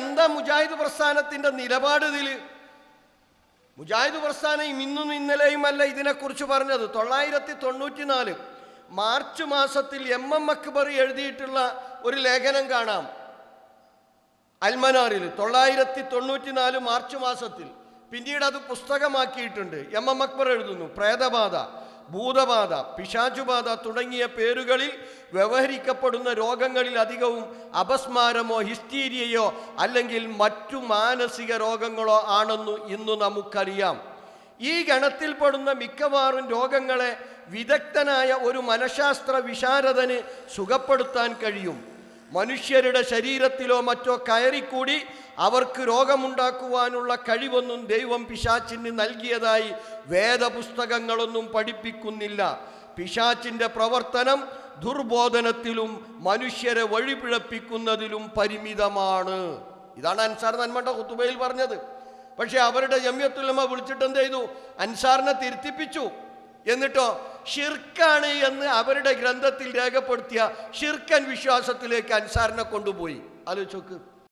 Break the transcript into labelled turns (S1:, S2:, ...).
S1: എന്താ മുജാഹിദ് പ്രസ്ഥാനത്തിന്റെ നിലപാട് ഇതിൽ മുജാഹിദ് പ്രസ്ഥാനം ഇന്നും ഇന്നലെയും അല്ല ഇതിനെക്കുറിച്ച് പറഞ്ഞത്. തൊള്ളായിരത്തി തൊണ്ണൂറ്റി നാല് മാർച്ച് മാസത്തിൽ എം എം അക്ബർ എഴുതിയിട്ടുള്ള ഒരു ലേഖനം കാണാം. അൽമനാറിൽ തൊള്ളായിരത്തി തൊണ്ണൂറ്റി നാല് മാർച്ച് മാസത്തിൽ. പിന്നീട് അത് പുസ്തകമാക്കിയിട്ടുണ്ട്. എം എം അക്ബർ എഴുതുന്നു. പ്രേതബാധ. ഭൂതബാധ പിശാചുബാധ തുടങ്ങിയ പേരുകളിൽ വ്യവഹരിക്കപ്പെടുന്ന രോഗങ്ങളിൽ അധികവും അപസ്മാരമോ ഹിസ്റ്റീരിയയോ അല്ലെങ്കിൽ മറ്റു മാനസിക രോഗങ്ങളോ ആണെന്നു ഇന്നു നമുക്കറിയാം. ഈ ഗണത്തിൽപ്പെടുന്ന മിക്കവാറും രോഗങ്ങളെ വിദഗ്ധനായ ഒരു മനഃശാസ്ത്ര വിശാരദന് സുഖപ്പെടുത്താൻ കഴിയും. മനുഷ്യരുടെ ശരീരത്തിലോ മറ്റോ കയറിക്കൂടി അവർക്ക് രോഗമുണ്ടാക്കുവാനുള്ള കഴിവൊന്നും ദൈവം പിശാച്ചിന് നൽകിയതായി വേദപുസ്തകങ്ങളൊന്നും പഠിപ്പിക്കുന്നില്ല. പിശാച്ചിന്റെ പ്രവർത്തനം ദുർബോധനത്തിലും മനുഷ്യരെ വഴിപിഴപ്പിക്കുന്നതിലും പരിമിതമാണ്. ഇതാണ് അൻസാർ നന്മണ്ട കുത്തുബയിൽ പറഞ്ഞത്. പക്ഷെ അവരുടെ ജമ്യത്തുലമ വിളിച്ചിട്ട് എന്ത് ചെയ്തു? അൻസാറിനെ തിരുത്തിപ്പിച്ചു. എന്നിട്ടോ ഷിർക്കാണ് എന്ന് അവരുടെ ഗ്രന്ഥത്തിൽ രേഖപ്പെടുത്തിയ ഷിർക്കൻ വിശ്വാസത്തിലേക്ക് അൻസാറിനെ കൊണ്ടുപോയി. ആലോചിച്ചോക്ക്